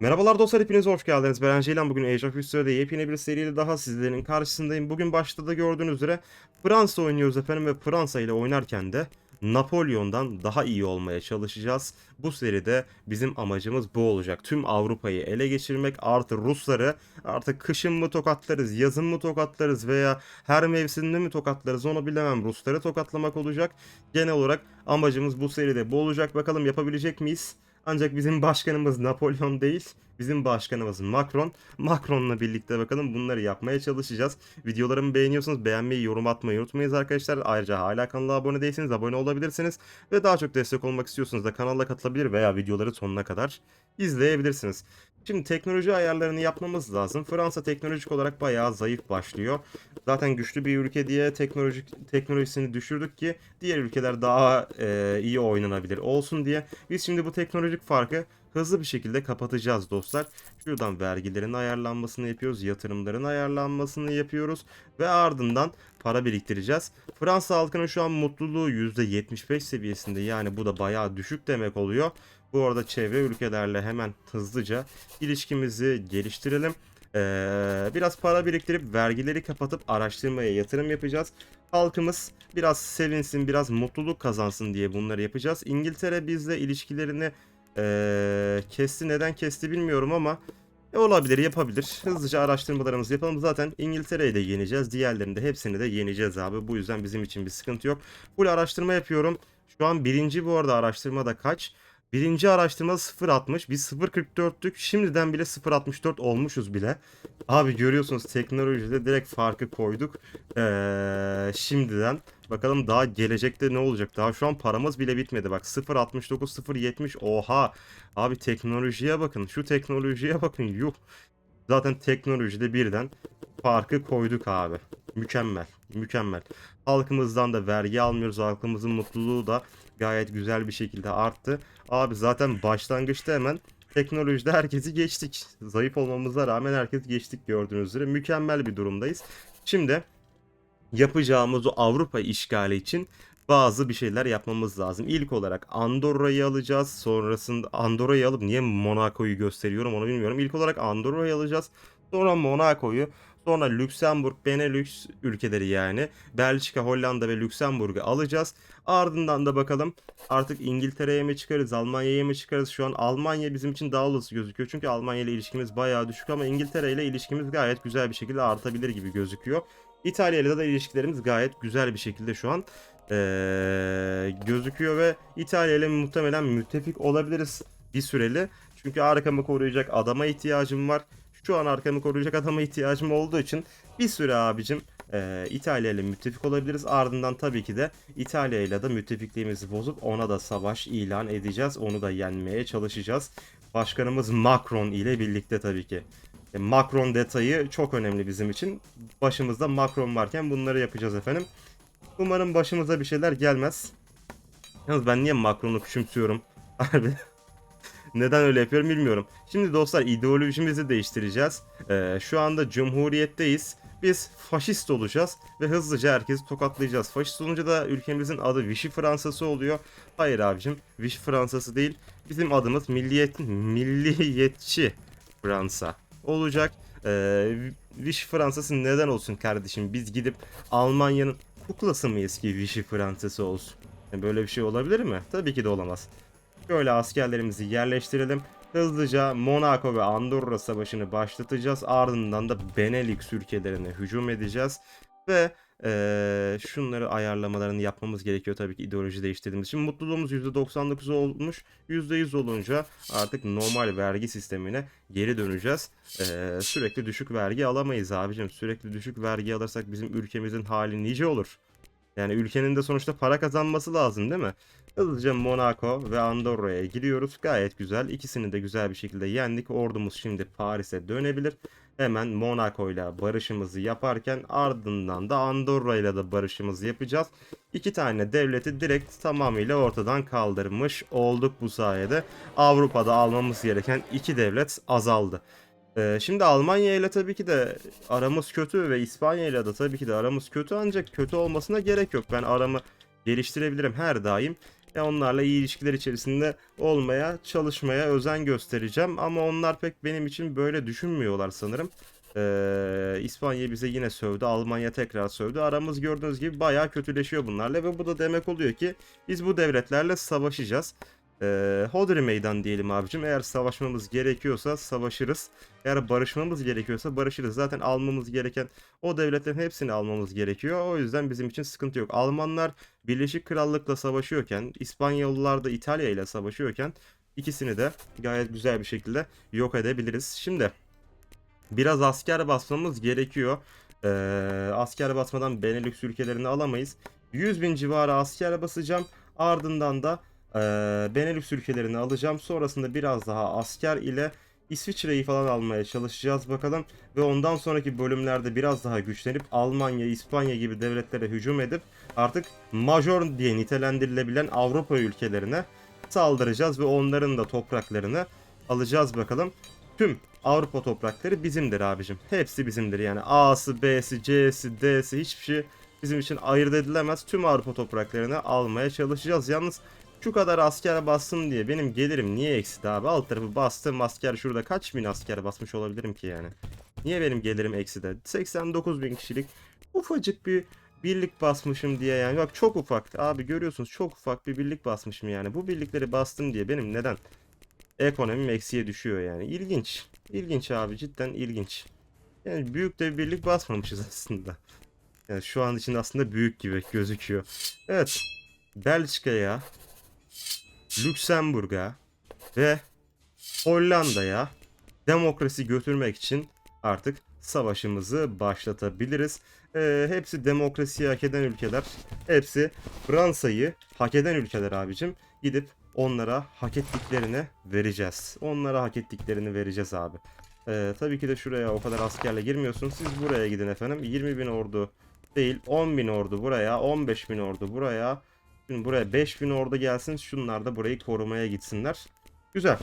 Merhabalar dostlar hepiniz hoş geldiniz. Ben Ceylan bugün Age of History'de yepyeni bir seriyle daha sizlerin karşısındayım. Bugün başta da gördüğünüz üzere Fransa oynuyoruz efendim ve Fransa ile oynarken de Napolyon'dan daha iyi olmaya çalışacağız. Bu seride bizim amacımız bu olacak. Tüm Avrupa'yı ele geçirmek artı Rusları artık kışın mı tokatlarız, yazın mı tokatlarız veya her mevsimde mi tokatlarız onu bilemem. Rusları tokatlamak olacak. Genel olarak amacımız bu seride bu olacak. Bakalım yapabilecek miyiz? Ancak bizim başkanımız Napolyon değil, bizim başkanımız Macron. Macron'la birlikte bakalım bunları yapmaya çalışacağız. Videolarımı beğeniyorsanız beğenmeyi, yorum atmayı unutmayınız arkadaşlar. Ayrıca hala kanala abone değilseniz abone olabilirsiniz. Ve daha çok destek olmak istiyorsanız da kanala katılabilir veya videoları sonuna kadar izleyebilirsiniz. Şimdi teknoloji ayarlarını yapmamız lazım. Fransa teknolojik olarak bayağı zayıf başlıyor. Zaten güçlü bir ülke diye teknolojik teknolojisini düşürdük ki diğer ülkeler daha e, iyi oynanabilir olsun diye. Biz şimdi bu teknolojik farkı hızlı bir şekilde kapatacağız dostlar. Şuradan vergilerin ayarlanmasını yapıyoruz, yatırımların ayarlanmasını yapıyoruz ve ardından para biriktireceğiz. Fransa halkının şu an mutluluğu %75 seviyesinde yani bu da bayağı düşük demek oluyor. Bu arada çevre ülkelerle hemen hızlıca ilişkimizi geliştirelim. Ee, biraz para biriktirip vergileri kapatıp araştırmaya yatırım yapacağız. Halkımız biraz sevinsin, biraz mutluluk kazansın diye bunları yapacağız. İngiltere bizle ilişkilerini ee, kesti. Neden kesti bilmiyorum ama e, olabilir, yapabilir. Hızlıca araştırmalarımızı yapalım. Zaten İngiltere'yi de yeneceğiz. Diğerlerini de hepsini de yeneceğiz abi. Bu yüzden bizim için bir sıkıntı yok. Full araştırma yapıyorum. Şu an birinci bu arada araştırmada kaç? Birinci araştırma 0.60. Biz 0.44'tük. Şimdiden bile 0.64 olmuşuz bile. Abi görüyorsunuz teknolojide direkt farkı koyduk. Ee, şimdiden. Bakalım daha gelecekte ne olacak? Daha şu an paramız bile bitmedi. Bak 0.69 0.70 oha. Abi teknolojiye bakın. Şu teknolojiye bakın. Yuh. Zaten teknolojide birden farkı koyduk abi. Mükemmel. Mükemmel. Halkımızdan da vergi almıyoruz. Halkımızın mutluluğu da gayet güzel bir şekilde arttı. Abi zaten başlangıçta hemen teknolojide herkesi geçtik. Zayıf olmamıza rağmen herkes geçtik gördüğünüz üzere. Mükemmel bir durumdayız. Şimdi yapacağımız o Avrupa işgali için bazı bir şeyler yapmamız lazım. İlk olarak Andorra'yı alacağız. Sonrasında Andorra'yı alıp niye Monaco'yu gösteriyorum onu bilmiyorum. İlk olarak Andorra'yı alacağız. Sonra Monaco'yu, sonra Lüksemburg, Benelux ülkeleri yani Belçika, Hollanda ve Lüksemburg'u alacağız. Ardından da bakalım artık İngiltere'ye mi çıkarız, Almanya'ya mı çıkarız? Şu an Almanya bizim için daha olası gözüküyor. Çünkü Almanya ile ilişkimiz bayağı düşük ama İngiltere ile ilişkimiz gayet güzel bir şekilde artabilir gibi gözüküyor. İtalya ile de ilişkilerimiz gayet güzel bir şekilde şu an ee, gözüküyor ve İtalya ile muhtemelen müttefik olabiliriz bir süreli. Çünkü arkamı koruyacak adama ihtiyacım var. Şu an arkamı koruyacak adama ihtiyacım olduğu için bir süre abicim e, İtalya ile müttefik olabiliriz. Ardından tabii ki de İtalya ile de müttefikliğimizi bozup ona da savaş ilan edeceğiz. Onu da yenmeye çalışacağız. Başkanımız Macron ile birlikte tabii ki. E, Macron detayı çok önemli bizim için. Başımızda Macron varken bunları yapacağız efendim. Umarım başımıza bir şeyler gelmez. Yalnız ben niye Macron'u küçümsüyorum? Harbi. Neden öyle yapıyorum bilmiyorum. Şimdi dostlar ideolojimizi değiştireceğiz. Ee, şu anda cumhuriyetteyiz. Biz faşist olacağız ve hızlıca herkesi tokatlayacağız. Faşist olunca da ülkemizin adı Vichy Fransası oluyor. Hayır abicim Vichy Fransası değil. Bizim adımız milliyet, milliyetçi Fransa olacak. Ee, Vichy Fransası neden olsun kardeşim? Biz gidip Almanya'nın kuklası mıyız ki Vichy Fransası olsun? Yani böyle bir şey olabilir mi? Tabii ki de olamaz. Şöyle askerlerimizi yerleştirelim. Hızlıca Monaco ve Andorra savaşını başlatacağız. Ardından da Benelux ülkelerine hücum edeceğiz. Ve eee, şunları ayarlamalarını yapmamız gerekiyor tabii ki ideoloji değiştirdiğimiz için. Mutluluğumuz %99 olmuş. %100 olunca artık normal vergi sistemine geri döneceğiz. Eee, sürekli düşük vergi alamayız abicim. Sürekli düşük vergi alırsak bizim ülkemizin hali nice olur. Yani ülkenin de sonuçta para kazanması lazım değil mi? Hızlıca Monaco ve Andorra'ya gidiyoruz. Gayet güzel. İkisini de güzel bir şekilde yendik. Ordumuz şimdi Paris'e dönebilir. Hemen Monaco ile barışımızı yaparken ardından da Andorra ile de barışımızı yapacağız. İki tane devleti direkt tamamıyla ortadan kaldırmış olduk bu sayede. Avrupa'da almamız gereken iki devlet azaldı. Ee, şimdi Almanya ile tabii ki de aramız kötü ve İspanya ile de tabii ki de aramız kötü ancak kötü olmasına gerek yok. Ben aramı geliştirebilirim her daim. Ve onlarla iyi ilişkiler içerisinde olmaya, çalışmaya özen göstereceğim. Ama onlar pek benim için böyle düşünmüyorlar sanırım. Ee, İspanya bize yine sövdü. Almanya tekrar sövdü. Aramız gördüğünüz gibi bayağı kötüleşiyor bunlarla ve bu da demek oluyor ki biz bu devletlerle savaşacağız. Ee, Hodri meydan diyelim abicim. Eğer savaşmamız gerekiyorsa savaşırız. Eğer barışmamız gerekiyorsa barışırız. Zaten almamız gereken o devletlerin hepsini almamız gerekiyor. O yüzden bizim için sıkıntı yok. Almanlar Birleşik Krallık'la savaşıyorken, İspanyollular da İtalya ile savaşıyorken ikisini de gayet güzel bir şekilde yok edebiliriz. Şimdi biraz asker basmamız gerekiyor. Ee, asker basmadan Benelux ülkelerini alamayız. 100 bin civarı asker basacağım. Ardından da ee, Benelux ülkelerini alacağım. Sonrasında biraz daha asker ile İsviçre'yi falan almaya çalışacağız bakalım. Ve ondan sonraki bölümlerde biraz daha güçlenip Almanya, İspanya gibi devletlere hücum edip artık major diye nitelendirilebilen Avrupa ülkelerine saldıracağız ve onların da topraklarını alacağız bakalım. Tüm Avrupa toprakları bizimdir abicim. Hepsi bizimdir yani A'sı, B'si, C'si, D'si hiçbir şey bizim için ayırt edilemez. Tüm Avrupa topraklarını almaya çalışacağız. Yalnız şu kadar asker bastım diye benim gelirim niye eksidi abi? Alt tarafı bastım asker şurada kaç bin asker basmış olabilirim ki yani? Niye benim gelirim ekside? 89 bin kişilik ufacık bir birlik basmışım diye yani. Bak çok ufak abi görüyorsunuz çok ufak bir birlik basmışım yani. Bu birlikleri bastım diye benim neden ekonomim eksiye düşüyor yani. İlginç. İlginç abi cidden ilginç. Yani büyük de bir birlik basmamışız aslında. Yani şu an için aslında büyük gibi gözüküyor. Evet. Belçika'ya Lüksemburg'a ve Hollanda'ya demokrasi götürmek için artık savaşımızı başlatabiliriz. Ee, hepsi demokrasiyi hak eden ülkeler. Hepsi Fransa'yı hak eden ülkeler abicim. Gidip onlara hak ettiklerini vereceğiz. Onlara hak ettiklerini vereceğiz abi. Ee, tabii ki de şuraya o kadar askerle girmiyorsun. Siz buraya gidin efendim. 20 bin ordu değil 10 bin ordu buraya 15 bin ordu buraya Şimdi buraya 5000 ordu gelsin. Şunlar da burayı korumaya gitsinler. Güzel.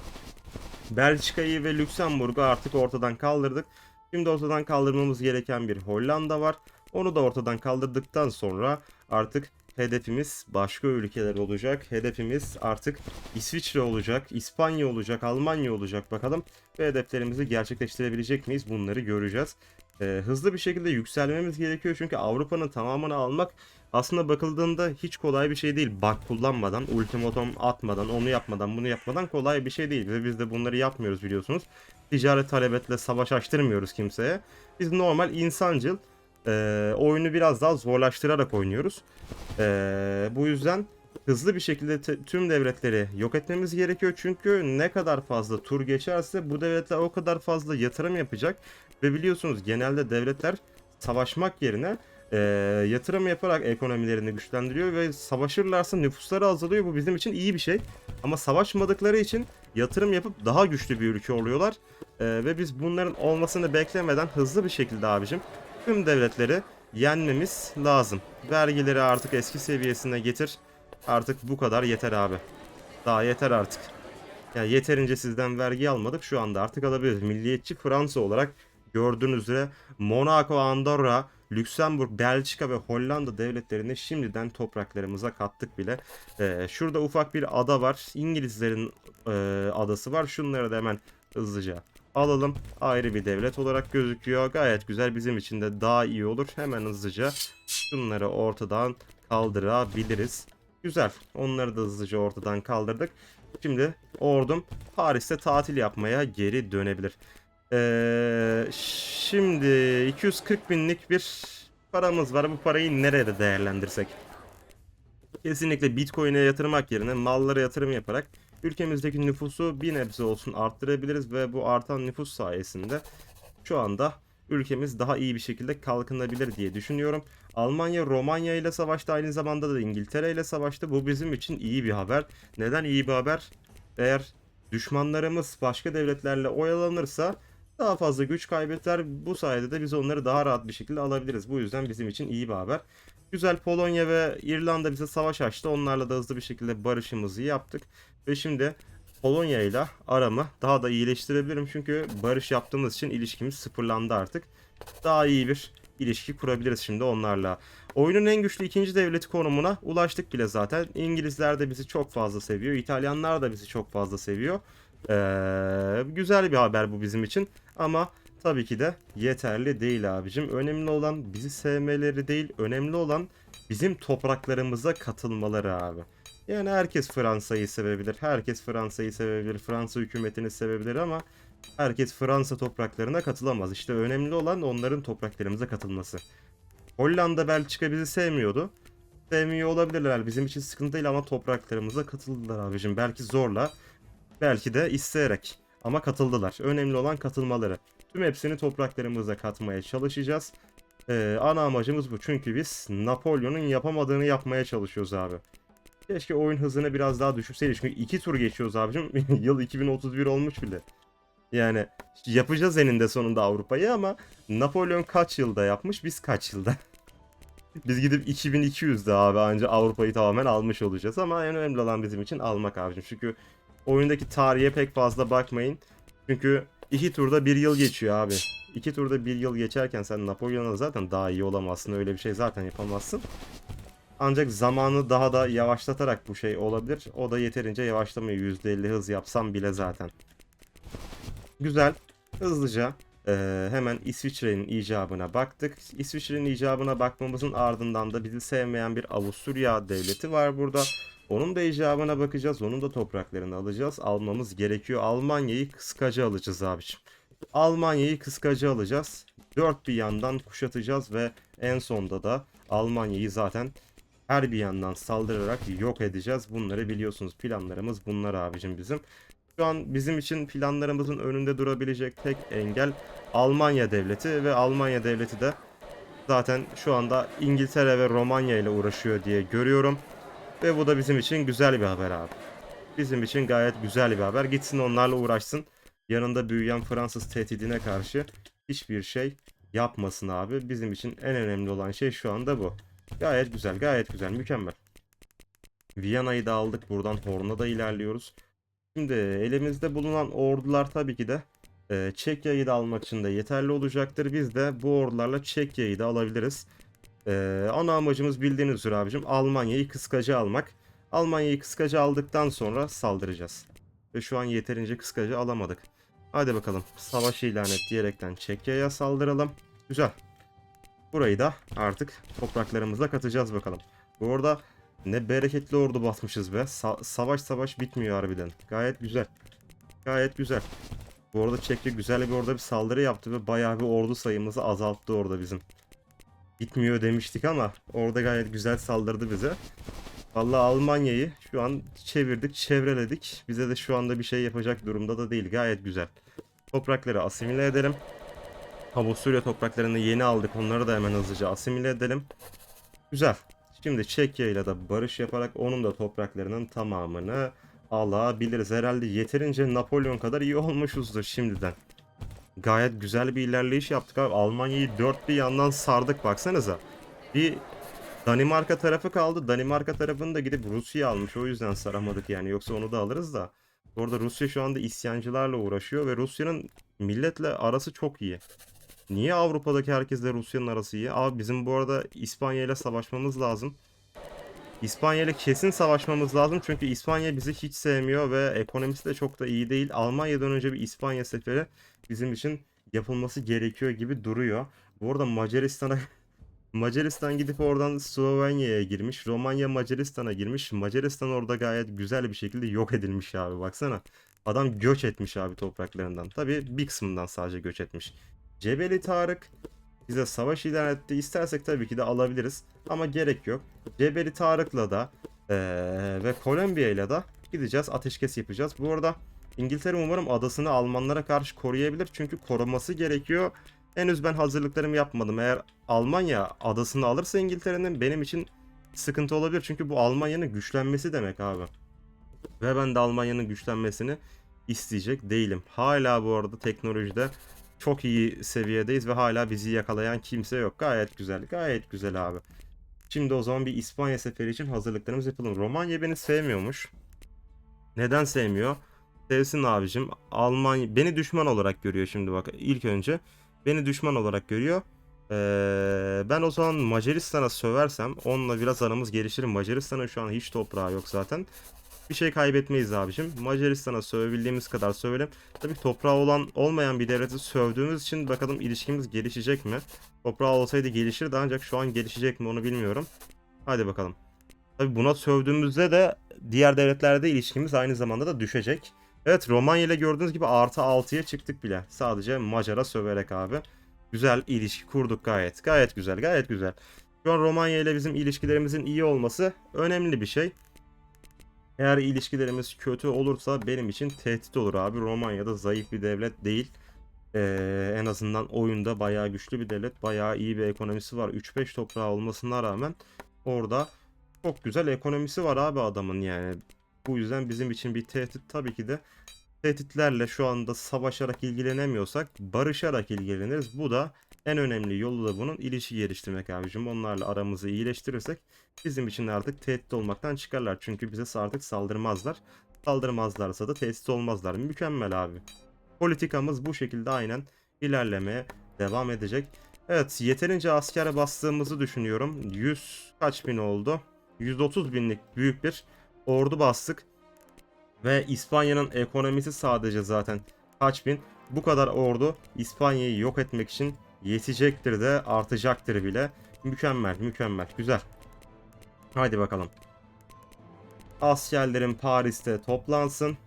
Belçika'yı ve Lüksemburg'u artık ortadan kaldırdık. Şimdi ortadan kaldırmamız gereken bir Hollanda var. Onu da ortadan kaldırdıktan sonra artık hedefimiz başka ülkeler olacak. Hedefimiz artık İsviçre olacak, İspanya olacak, Almanya olacak bakalım. Ve hedeflerimizi gerçekleştirebilecek miyiz? Bunları göreceğiz. Ee, hızlı bir şekilde yükselmemiz gerekiyor çünkü Avrupa'nın tamamını almak aslında bakıldığında hiç kolay bir şey değil. Bak kullanmadan, ultimatom atmadan, onu yapmadan, bunu yapmadan kolay bir şey değil. Ve biz de bunları yapmıyoruz biliyorsunuz. Ticaret talebetle savaş açtırmıyoruz kimseye. Biz normal insancıl e, oyunu biraz daha zorlaştırarak oynuyoruz. E, bu yüzden hızlı bir şekilde tüm devletleri yok etmemiz gerekiyor. Çünkü ne kadar fazla tur geçerse bu devletler o kadar fazla yatırım yapacak. Ve biliyorsunuz genelde devletler savaşmak yerine e, yatırım yaparak ekonomilerini güçlendiriyor ve savaşırlarsa nüfusları azalıyor. Bu bizim için iyi bir şey. Ama savaşmadıkları için yatırım yapıp daha güçlü bir ülke oluyorlar. E, ve biz bunların olmasını beklemeden hızlı bir şekilde abicim tüm devletleri yenmemiz lazım. Vergileri artık eski seviyesine getir. Artık bu kadar yeter abi. Daha yeter artık. Yani yeterince sizden vergi almadık. Şu anda artık alabiliriz. Milliyetçi Fransa olarak gördüğünüz üzere Monaco, Andorra, Lüksemburg, Belçika ve Hollanda devletlerini şimdiden topraklarımıza kattık bile. Ee, şurada ufak bir ada var. İngilizlerin e, adası var. Şunları da hemen hızlıca alalım. Ayrı bir devlet olarak gözüküyor. Gayet güzel. Bizim için de daha iyi olur. Hemen hızlıca şunları ortadan kaldırabiliriz. Güzel. Onları da hızlıca ortadan kaldırdık. Şimdi ordum Paris'te tatil yapmaya geri dönebilir. Ee, şimdi 240 binlik bir paramız var. Bu parayı nerede değerlendirsek? Kesinlikle Bitcoin'e yatırmak yerine mallara yatırım yaparak ülkemizdeki nüfusu bir nebze olsun arttırabiliriz ve bu artan nüfus sayesinde şu anda ülkemiz daha iyi bir şekilde kalkınabilir diye düşünüyorum. Almanya Romanya ile savaştı aynı zamanda da İngiltere ile savaştı. Bu bizim için iyi bir haber. Neden iyi bir haber? Eğer düşmanlarımız başka devletlerle oyalanırsa daha fazla güç kaybeder. Bu sayede de biz onları daha rahat bir şekilde alabiliriz. Bu yüzden bizim için iyi bir haber. Güzel Polonya ve İrlanda bize savaş açtı. Onlarla da hızlı bir şekilde barışımızı yaptık. Ve şimdi Polonya ile aramı daha da iyileştirebilirim. Çünkü barış yaptığımız için ilişkimiz sıfırlandı artık. Daha iyi bir ilişki kurabiliriz şimdi onlarla. Oyunun en güçlü ikinci devleti konumuna ulaştık bile zaten. İngilizler de bizi çok fazla seviyor. İtalyanlar da bizi çok fazla seviyor. Ee, güzel bir haber bu bizim için. Ama tabii ki de yeterli değil abicim. Önemli olan bizi sevmeleri değil. Önemli olan bizim topraklarımıza katılmaları abi. Yani herkes Fransa'yı sevebilir. Herkes Fransa'yı sevebilir. Fransa hükümetini sevebilir ama herkes Fransa topraklarına katılamaz. İşte önemli olan onların topraklarımıza katılması. Hollanda, Belçika bizi sevmiyordu. Sevmiyor olabilirler. Bizim için sıkıntı değil ama topraklarımıza katıldılar abicim. Belki zorla, belki de isteyerek. Ama katıldılar. Önemli olan katılmaları. Tüm hepsini topraklarımıza katmaya çalışacağız. Ee, ana amacımız bu. Çünkü biz Napolyon'un yapamadığını yapmaya çalışıyoruz abi. Keşke oyun hızını biraz daha düşürseydik. Çünkü iki tur geçiyoruz abicim. Yıl 2031 olmuş bile. Yani yapacağız eninde sonunda Avrupa'yı ama Napolyon kaç yılda yapmış biz kaç yılda? biz gidip 2200'de abi anca Avrupa'yı tamamen almış olacağız ama en önemli olan bizim için almak abicim. Çünkü oyundaki tarihe pek fazla bakmayın. Çünkü iki turda bir yıl geçiyor abi. İki turda bir yıl geçerken sen Napolyon'a zaten daha iyi olamazsın. Öyle bir şey zaten yapamazsın. Ancak zamanı daha da yavaşlatarak bu şey olabilir. O da yeterince yavaşlamıyor. %50 hız yapsam bile zaten. Güzel. Hızlıca eee, hemen İsviçre'nin icabına baktık. İsviçre'nin icabına bakmamızın ardından da bizi sevmeyen bir Avusturya devleti var burada. Onun da icabına bakacağız. Onun da topraklarını alacağız. Almamız gerekiyor. Almanya'yı kıskaca alacağız abiciğim. Almanya'yı kıskaca alacağız. Dört bir yandan kuşatacağız ve en sonda da Almanya'yı zaten her bir yandan saldırarak yok edeceğiz. Bunları biliyorsunuz. Planlarımız bunlar abicim bizim. Şu an bizim için planlarımızın önünde durabilecek tek engel Almanya devleti ve Almanya devleti de zaten şu anda İngiltere ve Romanya ile uğraşıyor diye görüyorum. Ve bu da bizim için güzel bir haber abi. Bizim için gayet güzel bir haber. Gitsin onlarla uğraşsın. Yanında büyüyen Fransız tehdidine karşı hiçbir şey yapmasın abi. Bizim için en önemli olan şey şu anda bu. Gayet güzel, gayet güzel, mükemmel. Viyana'yı da aldık. Buradan Horn'a da ilerliyoruz. Şimdi elimizde bulunan ordular tabii ki de e, Çekya'yı da almak için de yeterli olacaktır. Biz de bu ordularla Çekya'yı da alabiliriz. E, ana amacımız bildiğiniz üzere abicim Almanya'yı kıskaca almak. Almanya'yı kıskaca aldıktan sonra saldıracağız. Ve şu an yeterince kıskaca alamadık. Hadi bakalım savaş ilan et diyerekten Çekya'ya saldıralım. Güzel. Burayı da artık topraklarımıza katacağız bakalım. Bu arada ne bereketli ordu basmışız be. Sa- savaş savaş bitmiyor harbiden. Gayet güzel. Gayet güzel. Bu arada Çekya güzel bir orada bir saldırı yaptı ve bayağı bir ordu sayımızı azalttı orada bizim. Gitmiyor demiştik ama orada gayet güzel saldırdı bize. Vallahi Almanya'yı şu an çevirdik, çevreledik. Bize de şu anda bir şey yapacak durumda da değil. Gayet güzel. Toprakları asimile edelim. Avusturya topraklarını yeni aldık. Onları da hemen hızlıca asimile edelim. Güzel. Şimdi Çekya ile de barış yaparak onun da topraklarının tamamını alabiliriz. Herhalde yeterince Napolyon kadar iyi olmuşuzdur şimdiden. Gayet güzel bir ilerleyiş yaptık abi. Almanya'yı dört bir yandan sardık baksanıza. Bir Danimarka tarafı kaldı. Danimarka tarafını da gidip Rusya almış. O yüzden saramadık yani. Yoksa onu da alırız da. Orada Rusya şu anda isyancılarla uğraşıyor ve Rusya'nın milletle arası çok iyi. Niye Avrupa'daki herkesle Rusya'nın arası iyi? Abi bizim bu arada İspanya ile savaşmamız lazım. İspanya ile kesin savaşmamız lazım çünkü İspanya bizi hiç sevmiyor ve ekonomisi de çok da iyi değil. Almanya'dan önce bir İspanya seferi bizim için yapılması gerekiyor gibi duruyor. Bu arada Macaristan'a Macaristan gidip oradan Slovenya'ya girmiş. Romanya Macaristan'a girmiş. Macaristan orada gayet güzel bir şekilde yok edilmiş abi baksana. Adam göç etmiş abi topraklarından. Tabii bir kısmından sadece göç etmiş. Cebeli Tarık bize savaş ilan etti. İstersek tabii ki de alabiliriz. Ama gerek yok. Cebeli Tarık'la da eee, ve Kolombiya'yla da gideceğiz. Ateşkes yapacağız. Bu arada İngiltere umarım adasını Almanlara karşı koruyabilir. Çünkü koruması gerekiyor. Henüz ben hazırlıklarımı yapmadım. Eğer Almanya adasını alırsa İngiltere'nin benim için sıkıntı olabilir. Çünkü bu Almanya'nın güçlenmesi demek abi. Ve ben de Almanya'nın güçlenmesini isteyecek değilim. Hala bu arada teknolojide çok iyi seviyedeyiz ve hala bizi yakalayan kimse yok. Gayet güzel, gayet güzel abi. Şimdi o zaman bir İspanya seferi için hazırlıklarımız yapalım. Romanya beni sevmiyormuş. Neden sevmiyor? Sevsin abicim. Almanya beni düşman olarak görüyor şimdi bak ilk önce. Beni düşman olarak görüyor. Ee, ben o zaman Macaristan'a söversem onunla biraz aramız gelişir. Macaristan'ın şu an hiç toprağı yok zaten. Bir şey kaybetmeyiz abicim. Macaristan'a sövebildiğimiz kadar sövelim. Tabii toprağı olan olmayan bir devleti sövdüğümüz için bakalım ilişkimiz gelişecek mi? Toprağı olsaydı gelişirdi ancak şu an gelişecek mi onu bilmiyorum. Hadi bakalım. Tabii buna sövdüğümüzde de diğer devletlerde ilişkimiz aynı zamanda da düşecek. Evet Romanya ile gördüğünüz gibi artı 6'ya çıktık bile. Sadece Macar'a söverek abi. Güzel ilişki kurduk gayet. Gayet güzel gayet güzel. Şu an Romanya ile bizim ilişkilerimizin iyi olması önemli bir şey. Eğer ilişkilerimiz kötü olursa benim için tehdit olur abi. Romanya'da zayıf bir devlet değil. Ee, en azından oyunda bayağı güçlü bir devlet. Bayağı iyi bir ekonomisi var. 3-5 toprağı olmasına rağmen orada çok güzel ekonomisi var abi adamın yani. Bu yüzden bizim için bir tehdit tabii ki de tehditlerle şu anda savaşarak ilgilenemiyorsak barışarak ilgileniriz. Bu da en önemli yolu da bunun ilişki geliştirmek abicim. Onlarla aramızı iyileştirirsek bizim için artık tehdit olmaktan çıkarlar. Çünkü bize artık saldırmazlar. Saldırmazlarsa da tehdit olmazlar. Mükemmel abi. Politikamız bu şekilde aynen ilerlemeye devam edecek. Evet yeterince asker bastığımızı düşünüyorum. 100 kaç bin oldu? 130 binlik büyük bir ordu bastık. Ve İspanya'nın ekonomisi sadece zaten kaç bin? Bu kadar ordu İspanya'yı yok etmek için yetecektir de artacaktır bile. Mükemmel, mükemmel, güzel. Haydi bakalım. Askerlerin Paris'te toplansın.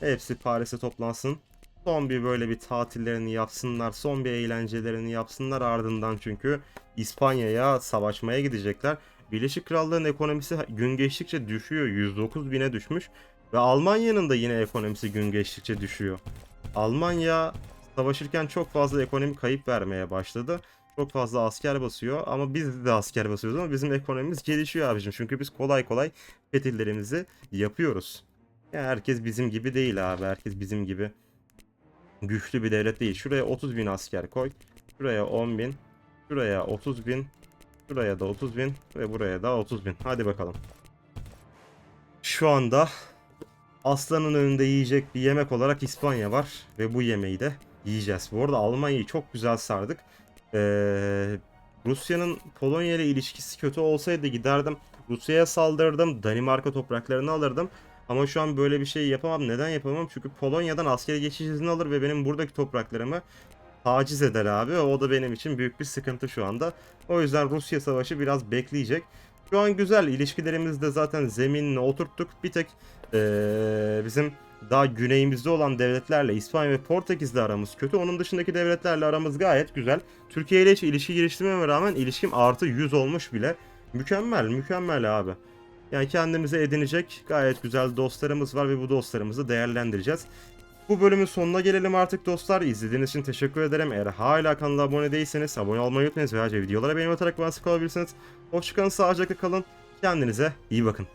Hepsi Paris'te toplansın. Son bir böyle bir tatillerini yapsınlar. Son bir eğlencelerini yapsınlar ardından çünkü İspanya'ya savaşmaya gidecekler. Birleşik Krallığın ekonomisi gün geçtikçe düşüyor. 109 bine düşmüş. Ve Almanya'nın da yine ekonomisi gün geçtikçe düşüyor. Almanya savaşırken çok fazla ekonomi kayıp vermeye başladı. Çok fazla asker basıyor ama biz de asker basıyoruz ama bizim ekonomimiz gelişiyor abicim. Çünkü biz kolay kolay fetihlerimizi yapıyoruz. Yani herkes bizim gibi değil abi. Herkes bizim gibi güçlü bir devlet değil. Şuraya 30 bin asker koy. Şuraya 10 bin. Şuraya 30 bin. Şuraya da 30 bin. Ve buraya da 30 bin. Hadi bakalım. Şu anda aslanın önünde yiyecek bir yemek olarak İspanya var. Ve bu yemeği de yiyeceğiz. Bu arada Almanya'yı çok güzel sardık. Ee, Rusya'nın Polonya ile ilişkisi kötü olsaydı giderdim. Rusya'ya saldırırdım. Danimarka topraklarını alırdım. Ama şu an böyle bir şey yapamam. Neden yapamam? Çünkü Polonya'dan askeri geçiş izni alır ve benim buradaki topraklarımı taciz eder abi. O da benim için büyük bir sıkıntı şu anda. O yüzden Rusya savaşı biraz bekleyecek. Şu an güzel. ilişkilerimizde zaten zeminini oturttuk. Bir tek ee, bizim daha güneyimizde olan devletlerle İspanya ve Portekiz'le aramız kötü. Onun dışındaki devletlerle aramız gayet güzel. Türkiye ile hiç ilişki geliştirmeme rağmen ilişkim artı 100 olmuş bile. Mükemmel, mükemmel abi. Yani kendimize edinecek gayet güzel dostlarımız var ve bu dostlarımızı değerlendireceğiz. Bu bölümün sonuna gelelim artık dostlar. İzlediğiniz için teşekkür ederim. Eğer hala kanala abone değilseniz abone olmayı unutmayınız ve ayrıca videolara beğeni atarak bana sık olabilirsiniz. Hoşçakalın, sağlıcakla kalın. Kendinize iyi bakın.